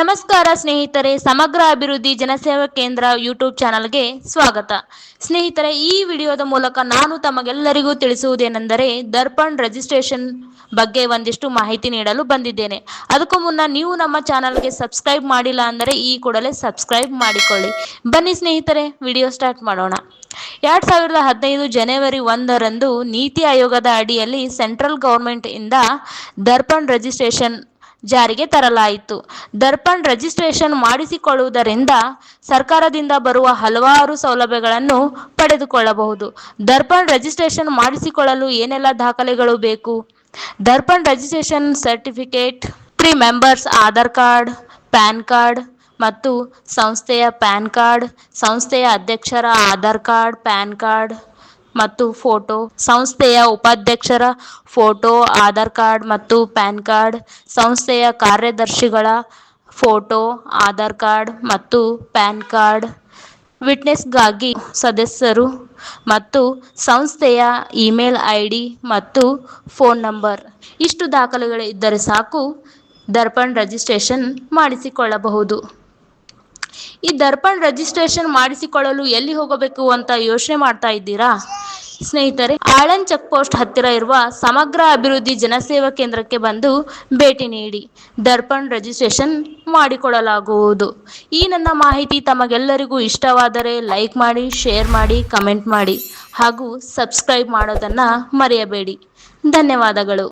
ನಮಸ್ಕಾರ ಸ್ನೇಹಿತರೆ, ಸಮಗ್ರ ಅಭಿವೃದ್ಧಿ ಜನಸೇವಾ ಕೇಂದ್ರ ಯೂಟ್ಯೂಬ್ ಚಾನಲ್ಗೆ ಸ್ವಾಗತ. ಸ್ನೇಹಿತರೆ, ಈ ವಿಡಿಯೋದ ಮೂಲಕ ನಾನು ತಮಗೆಲ್ಲರಿಗೂ ತಿಳಿಸುವುದೇನೆಂದರೆ ದರ್ಪಣ್ ರಿಜಿಸ್ಟ್ರೇಷನ್ ಬಗ್ಗೆ ಒಂದಿಷ್ಟು ಮಾಹಿತಿ ನೀಡಲು ಬಂದಿದ್ದೇನೆ. ಅದಕ್ಕೂ ಮುನ್ನ ನೀವು ನಮ್ಮ ಚಾನಲ್ಗೆ ಸಬ್ಸ್ಕ್ರೈಬ್ ಮಾಡಿಲ್ಲ ಅಂದರೆ ಈ ಕೂಡಲೇ ಸಬ್ಸ್ಕ್ರೈಬ್ ಮಾಡಿಕೊಳ್ಳಿ. ಬನ್ನಿ ಸ್ನೇಹಿತರೆ, ವಿಡಿಯೋ ಸ್ಟಾರ್ಟ್ ಮಾಡೋಣ. ಎರಡ್ ಸಾವಿರದ ಹದಿನೈದು ಜನವರಿ ಒಂದರಂದು ನೀತಿ ಆಯೋಗದ ಅಡಿಯಲ್ಲಿ ಸೆಂಟ್ರಲ್ ಗೌರ್ಮೆಂಟ್ ಇಂದ ದರ್ಪಣ್ ರಿಜಿಸ್ಟ್ರೇಷನ್ ಜಾರಿಗೆ ತರಲಾಯಿತು. ದರ್ಪಣ್ ರಿಜಿಸ್ಟ್ರೇಷನ್ ಮಾಡಿಸಿಕೊಳ್ಳುವುದರಿಂದ ಸರ್ಕಾರದಿಂದ ಬರುವ ಹಲವಾರು ಸೌಲಭ್ಯಗಳನ್ನು ಪಡೆದುಕೊಳ್ಳಬಹುದು. ದರ್ಪಣ್ ರಿಜಿಸ್ಟ್ರೇಷನ್ ಮಾಡಿಸಿಕೊಳ್ಳಲು ಏನೆಲ್ಲ ದಾಖಲೆಗಳು ಬೇಕು? Darpan registration certificate three members Aadhaar card, PAN card ಮತ್ತು ಸಂಸ್ಥೆಯ ಪ್ಯಾನ್ ಕಾರ್ಡ್, ಸಂಸ್ಥೆಯ ಅಧ್ಯಕ್ಷರ ಆಧಾರ್ ಕಾರ್ಡ್, ಪ್ಯಾನ್ ಕಾರ್ಡ್ ಮತ್ತು ಫೋಟೋ. ಸಂಸ್ಥೆಯ ಉಪಾಧ್ಯಕ್ಷರ ಫೋಟೋ, ಆಧಾರ್ ಕಾರ್ಡ್ ಮತ್ತು ಪ್ಯಾನ್ ಕಾರ್ಡ್. ಸಂಸ್ಥೆಯ ಕಾರ್ಯದರ್ಶಿಗಳ ಫೋಟೋ, ಆಧಾರ್ ಕಾರ್ಡ್ ಮತ್ತು ಪ್ಯಾನ್ ಕಾರ್ಡ್. ವಿಟ್ನೆಸ್ಗಾಗಿ ಸದಸ್ಯರು ಮತ್ತು ಸಂಸ್ಥೆಯ ಇಮೇಲ್ ಐ ಡಿ ಮತ್ತು ಫೋನ್ ನಂಬರ್. ಇಷ್ಟು ದಾಖಲೆಗಳು ಇದ್ದರೆ ಸಾಕು. ದರ್ಪಣ್ ರಿಜಿಸ್ಟ್ರೇಷನ್ ಮಾಡಿಸಿಕೊಳ್ಳಬಹುದು. ಈ ದರ್ಪಣ್ ರಿಜಿಸ್ಟ್ರೇಷನ್ ಮಾಡಿಸಿಕೊಳ್ಳಲು ಎಲ್ಲಿ ಹೋಗಬೇಕು ಅಂತ ಯೋಚನೆ ಮಾಡ್ತಾ ಇದ್ದೀರಾ? ಸ್ನೇಹಿತರೆ, ಆಳನ್ ಚೆಕ್ ಪೋಸ್ಟ್ ಹತ್ತಿರ ಇರುವ ಸಮಗ್ರ ಅಭಿವೃದ್ಧಿ ಜನಸೇವಾ ಕೇಂದ್ರಕ್ಕೆ ಬಂದು ಭೇಟಿ ನೀಡಿ, ದರ್ಪಣ್ ರಿಜಿಸ್ಟ್ರೇಷನ್ ಮಾಡಿಕೊಡಲಾಗುವುದು. ಈ ನನ್ನ ಮಾಹಿತಿ ತಮಗೆಲ್ಲರಿಗೂ ಇಷ್ಟವಾದರೆ ಲೈಕ್ ಮಾಡಿ ಶೇರ್ ಮಾಡಿ ಕಮೆಂಟ್ ಮಾಡಿ ಹಾಗೂ ಸಬ್ಸ್ಕ್ರೈಬ್ ಮಾಡೋದನ್ನು ಮರೆಯಬೇಡಿ. ಧನ್ಯವಾದಗಳು.